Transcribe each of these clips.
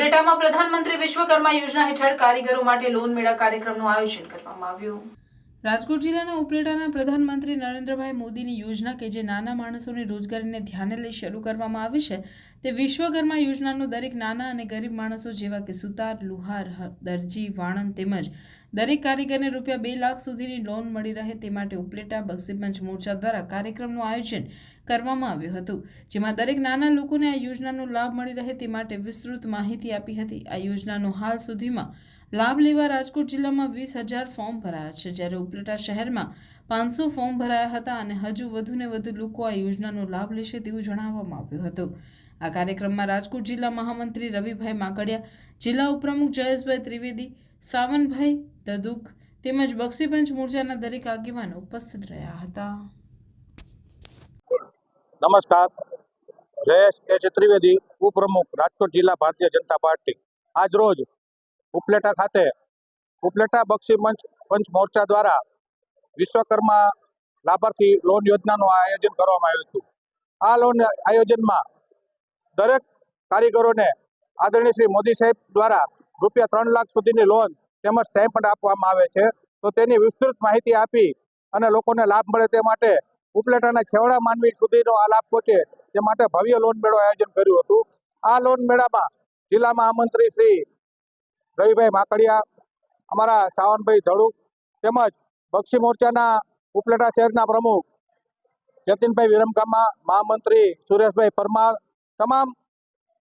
ઉપલેટામાં પ્રધાનમંત્રી વિશ્વકર્મા યોજના હેઠળ કારીગરો માટે લોન મેળા કાર્યક્રમનું આયોજન કરવામાં આવ્યું. રાજકોટ જિલ્લાના ઉપલેટાના પ્રધાનમંત્રી નરેન્દ્રભાઈ મોદીની યોજના કે જે નાના માણસોની રોજગારીને ધ્યાને લઈ શરૂ કરવામાં આવી છે, તે વિશ્વકર્મા યોજનાનો દરેક નાના અને ગરીબ માણસો જેવા કે સુતાર, લુહાર, દરજી, વાણંદ તેમજ દરેક કારીગરને રૂપિયા બે લાખ સુધીની લોન મળી રહે તે માટે ઉપલેટા બક્ષીપંચ મોરચા દ્વારા કાર્યક્રમનું આયોજન કરવામાં આવ્યું હતું, જેમાં દરેક નાના લોકોને આ યોજનાનો લાભ મળી રહે તે માટે વિસ્તૃત માહિતી આપી હતી. આ યોજનાનો હાલ સુધીમાં લાભ લેવા રાજકોટ જિલ્લામાં વીસ હજાર ફોર્મ ભરાયા છે. જ્યારે ઉપલેટા શહેરમાં પાંચસો ફોર્મ ભરાયા હતા અને હજુ વધુને વધુ લોકો આ યોજનાનો લાભ લેશે તેવું જણાવવામાં આવ્યું હતું. આ કાર્યક્રમમાં રાજકોટ જિલ્લા મહામંત્રી રવિભાઈ માકડિયા, જિલ્લા ઉપપ્રમુખ જયેશભાઈ ત્રિવેદી સાવનભાઈ, દદુક તેમજ બક્ષીપંચ મોરચાના દરેક આગેવાન ઉપસ્થિત રહ્યા હતા. નમસ્કાર. જયેશ કે છે ઉપપ્રમુખ રાજકોટ જિલ્લા ભારતીય જનતા પાર્ટી. આજ રોજ ઉપલેટા ખાતે ઉપલેટા બક્ષી મંચ પંચ મોરચા દ્વારા વિશ્વકર્મા લાભાર્થી લોન યોજનાનું આયોજન કરવામાં આવ્યું હતું. આ લોન આયોજનમાં દરેક કારીગરોને આદરણીય શ્રી મોદી સાહેબ દ્વારા રૂપિયા ત્રણ લાખ સુધીની લોન તેમજ સ્ટેમ્પડ આપવામાં આવે છે. તો તેની વિસ્તૃત માહિતી આપી અને લોકોને લાભ મળે તે માટે ઉપલેટાના છેવાડા માનવી સુધીનો આ લાભ પહોંચે તે માટે ભવ્ય લોન મેળો આયોજન કર્યું હતું. આ લોન મેળામાં જિલ્લામાં આમંત્રી શ્રી રવિભાઈ માકડિયા, અમારા સાવનભાઈ ધડુક તેમજ બક્ષી મોરચાના ઉપલેટા શહેરના પ્રમુખ જતીનભાઈ વિરમગામા, મહામંત્રી સુરેશભાઈ પરમાર, તમામ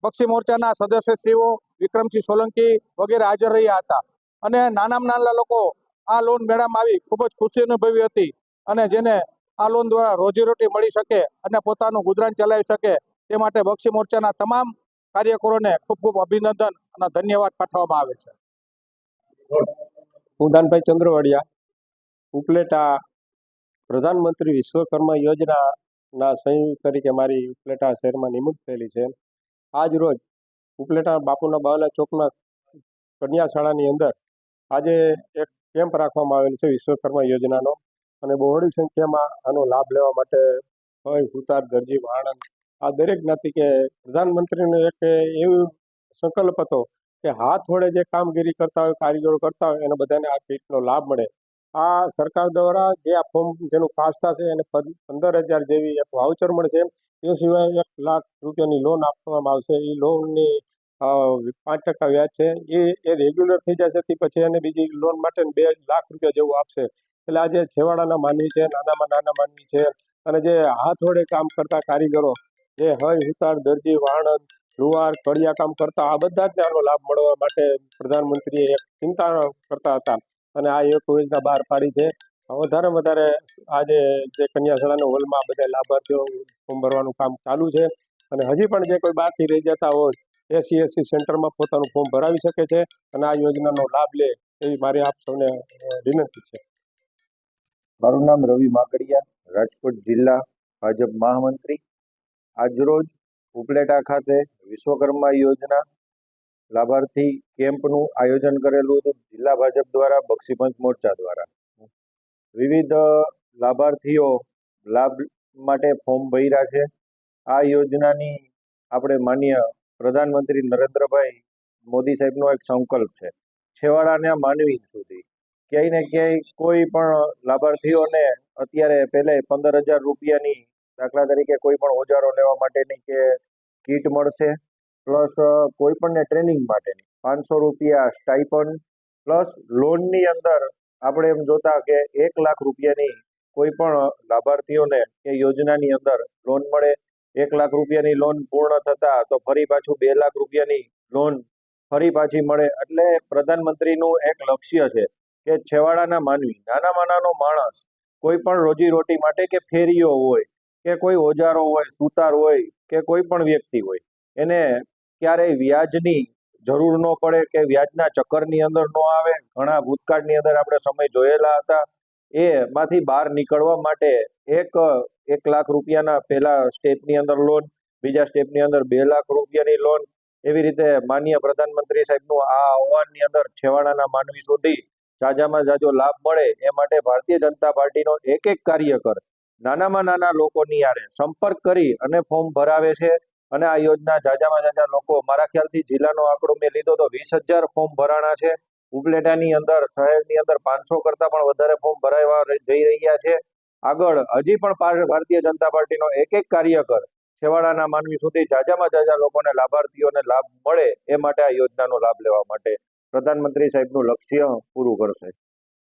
બક્ષી મોરચાના સદસ્યશ્રીઓ વિક્રમસિંહ સોલંકી વગેરે હાજર રહ્યા હતા. અને નાનામાં નાના લોકો આ લોન મેળામાં આવી ખૂબ જ ખુશી અનુભવી હતી. અને જેને આ લોન દ્વારા રોજીરોટી મળી શકે અને પોતાનું ગુજરાન ચલાવી શકે તે માટે બક્ષી મોરચાના તમામ કાર્યકરોને ખૂબ ખૂબ અભિનંદન અને ધન્યવાદ પાઠવવામાં આવે છે. હું દાનભાઈ ચંદ્રવાડિયા, ઉપલેટા પ્રધાનમંત્રી વિશ્વકર્મા યોજનાના સંયુક્ત તરીકે મારી ઉપલેટા શહેરમાં નિમણૂક થયેલી છે. આજ રોજ ઉપલેટા બાપુના બાવલા ચોકના કન્યા શાળાની અંદર આજે એક કેમ્પ રાખવામાં આવેલ છે વિશ્વકર્મા યોજનાનો. અને બહોળી સંખ્યામાં આનો લાભ લેવા માટે હોય સુતાર દરજી વાણંદ આ દરેક જ્ઞાતિ કે પ્રધાનમંત્રીનો એક એવું સંકલ્પ હતો કે હાથ વડે જે કામગીરી કરતા હોય, કારીગરો કરતા હોય, એને બધાને આ કીટનો લાભ મળે. આ સરકાર દ્વારા જે આ ફોર્મ, જેનું પાસ થશે એને પંદર હજાર જેવી એક વાઉચર મળશે એ સિવાય એક લાખ રૂપિયાની લોન આપવામાં આવશે. એ લોનની પાંચ ટકા વ્યાજ છે. એ એ રેગ્યુલર થઈ જશે તે પછી એને બીજી લોન માટે બે લાખ રૂપિયા જેવું આપશે. એટલે આજે છેવાડાના માનવી છે, નાનામાં નાના માનવી છે અને જે હાથ વડે કામ કરતા કારીગરો, જે હય હુતાર, દરજી, વાણંદ લુહાર કડિયા કામ કરતા, આ બધા જ આનો લાભ મળવા માટે પ્રધાનમંત્રીએ એક ચિંતા કરતા હતા. અને આ એક યોજના બહાર પાડી છે. વધારે વધારે આજે જે કન્યાશાળાના હોલમાં બધા લાભાર્થીઓ ફોર્મ ભરવાનું કામ ચાલુ છે અને હજી પણ જે કોઈ બાકી રહી જતા હોય એસસી એસસી સેન્ટરમાં પોતાનું ફોર્મ ભરાવી શકે છે અને આ યોજનાનો લાભ લે એવી મારી આપ સૌને વિનંતી છે. મારું નામ રવિ માકડિયા રાજકોટ જિલ્લા ભાજપ મહામંત્રી. આજરોજ ઉપલેટા ખાતે વિશ્વકર્મા યોજના લાભાર્થી કેમ્પનું આયોજન કરેલું હતું જિલ્લા ભાજપ દ્વારા, બક્ષીપંચ મોરચા દ્વારા. વિવિધ લાભાર્થીઓ લાભ માટે ફોર્મ ભર્યા છે. આ યોજનાની આપણે માન્ય પ્રધાનમંત્રી નરેન્દ્રભાઈ મોદી સાહેબનો એક સંકલ્પ છે. છેવાડાના માનવી સુધી ક્યાંય ને ક્યાંય કોઈ પણ લાભાર્થીઓને અત્યારે પહેલે પંદર હજાર રૂપિયાની દાખલા તરીકે કોઈ પણ ઓજારો લેવા માટેની કે કીટ મળશે, પ્લસ કોઈ પણને ટ્રેનિંગ માટેની પાંચસો રૂપિયા સ્ટાઇપન્ડ પ્લસ લોનની અંદર આપણે એમ જોતા કે એક લાખ રૂપિયાની કોઈ પણ લાભાર્થીઓને એ યોજનાની અંદર લોન મળે. એક લાખ રૂપિયાની લોન પૂર્ણ થતા તો ફરી પાછું બે લાખ રૂપિયાની લોન ફરી પાછી મળે. એટલે પ્રધાનમંત્રીનું એક લક્ષ્ય છે કે છેવાડાના માનવી, નાનામાં નાનો માણસ, કોઈ પણ રોજીરોટી માટે કે ફેરીઓ હોય, કે કોઈ ઓજારો હોય, સુતાર હોય, કે કોઈ પણ વ્યક્તિ હોય, એને ક્યારેય વ્યાજની જરૂર ન પડે કે વ્યાજના ચક્કરની અંદર ન આવે. ઘણા ભૂતકાળની અંદર આપણે સમય જોયેલા હતા. એમાંથી બહાર નીકળવા માટે એક એક લાખ રૂપિયાના પહેલા સ્ટેપની અંદર લોન, બીજા સ્ટેપની અંદર બે લાખ રૂપિયાની લોન એવી રીતે માન્ય પ્રધાનમંત્રી સાહેબનું આ આહવાનની અંદર છેવાડાના માનવી સુધી જાજામાં જાજો લાભ મળે એ માટે ભારતીય જનતા પાર્ટીનો એક એક કાર્યકર નાનામાં નાના લોકોની યારે સંપર્ક કરી અને ફોર્મ ભરાવે છે. અને આ યોજના જાજામાં જાજા લોકો, મારા ખ્યાલથી જિલ્લાનો આંકડો મેં લીધો તો વીસ હજાર ફોર્મ ભરાણા છે. ઉપલેટાની અંદર, શહેરની અંદર પાંચસો કરતાં પણ વધારે ફોર્મ ભરાવા જઈ રહ્યા છે. આગળ, હજી પણ ભારતીય જનતા પાર્ટીનો એક એક કાર્યકર છેવાડાના માનવી સુધી જાજામાં જાજા લોકોને લાભાર્થીઓને લાભ મળે એ માટે આ યોજનાનો લાભ લેવા માટે પ્રધાનમંત્રી સાહેબનું લક્ષ્ય પૂરું કરશે.